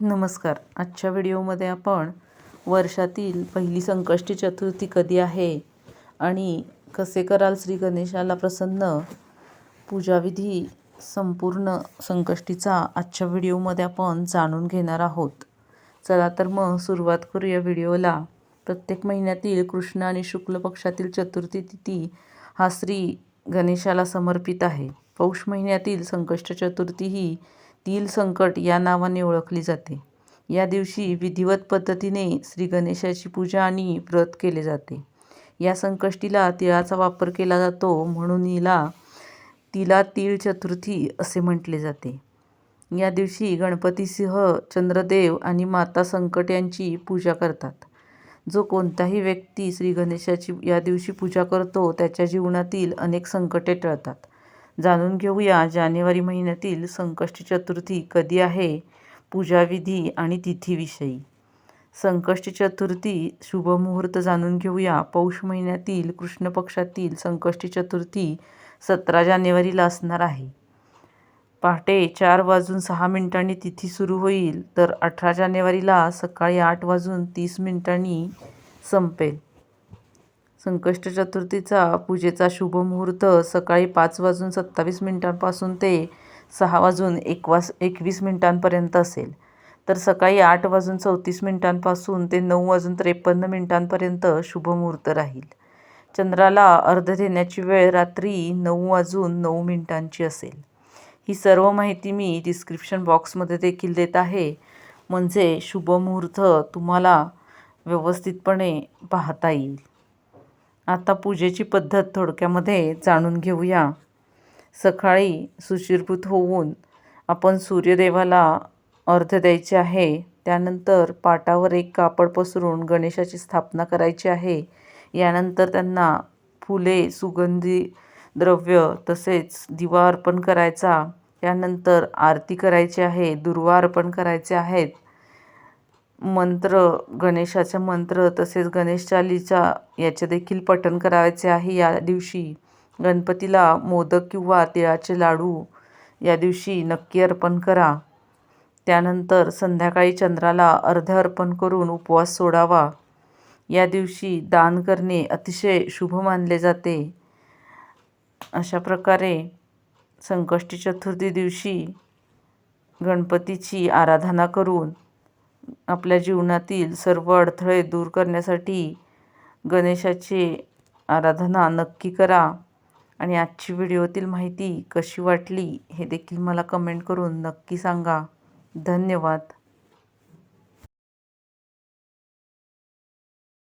नमस्कार. आजच्या व्हिडिओमध्ये आपण वर्षातील पहिली संकष्टी चतुर्थी कधी आहे आणि कसे कराल श्री गणेशाला प्रसन्न पूजाविधी संपूर्ण संकष्टीचा आजच्या व्हिडिओमध्ये आपण जाणून घेणार आहोत. चला तर मग सुरुवात करूया व्हिडिओला. प्रत्येक महिन्यातील कृष्ण आणि शुक्ल पक्षातील चतुर्थी तिथी हा श्री गणेशाला समर्पित आहे. पौष महिन्यातील संकष्ट चतुर्थी ही तिल संकट या नावाने ओळखली जाते. या दिवशी विधिवत पद्धतीने श्री गणेशाची पूजा आणि व्रत केले जाते. या संकष्टीला तिळाचा वापर केला जातो म्हणून हिला तिला तीळ चतुर्थी असे म्हटले जाते. या दिवशी गणपतीसह चंद्रदेव आणि माता संकट यांची पूजा करतात. जो कोणताही व्यक्ती श्री गणेशाची या दिवशी पूजा करतो त्याच्या जीवनातील अनेक संकटे टळतात. जाणून घेऊया जानेवारी महिन्यातील संकष्टी चतुर्थी कधी आहे पूजाविधी आणि तिथीविषयी. संकष्टी चतुर्थी शुभमुहूर्त जाणून घेऊया. पौष महिन्यातील कृष्ण पक्षातील संकष्टी चतुर्थी सतरा जानेवारीला असणार आहे. पहाटे चार वाजून सहा मिनिटांनी तिथी सुरू होईल तर अठरा जानेवारीला सकाळी आठ वाजून तीस मिनिटांनी संपेल. संकष्ट चतुर्थीचा पूजेचा शुभ मुहूर्त सकाळी पाच वाजून सत्तावीस मिनिटांपासून ते सहा वाजून एकवास एकवीस मिनिटांपर्यंत असेल. तर सकाळी आठ वाजून चौतीस मिनिटांपासून ते नऊ वाजून त्रेपन्न मिनिटांपर्यंत शुभमुहूर्त राहील. चंद्राला अर्ध देण्याची वेळ रात्री नऊ वाजून नऊ मिनिटांची असेल. ही सर्व माहिती मी डिस्क्रिप्शन बॉक्समध्ये देखील देत आहे. म्हणजे शुभमुहूर्त तुम्हाला व्यवस्थितपणे पाहता येईल. आता पूजेची पद्धत थोडक्यामध्ये जाणून घेऊया. सकाळी सुशीरभूत होऊन आपण सूर्यदेवाला अर्ध द्यायचे आहे. त्यानंतर पाटावर एक कापड पसरून गणेशाची स्थापना करायची आहे. यानंतर त्यांना फुले सुगंधी द्रव्य तसेच दिवा अर्पण करायचा. त्यानंतर आरती करायची आहे दुर्वा अर्पण करायचे आहेत. मंत्र गणेशाचे मंत्र तसेच गणेश चालीचा याचे देखील पठण करायचे आहे या दिवशी. गणपतीला मोदक किंवा तिळाचे लाडू या दिवशी नक्की अर्पण करा. त्यानंतर संध्याकाळी चंद्राला अर्ध अर्पण करून उपवास सोडावा. या दिवशी दान करणे अतिशय शुभ मानले जाते. अशा प्रकारे संकष्टी चतुर्थी दिवशी गणपतीची आराधना करून आपल्या जीवनातील सर्व अडथळे दूर करण्यासाठी गणेशाची आराधना नक्की करा. आणि आजची व्हिडिओतील माहिती कशी वाटली हे देखील मला कमेंट करून नक्की सांगा. धन्यवाद.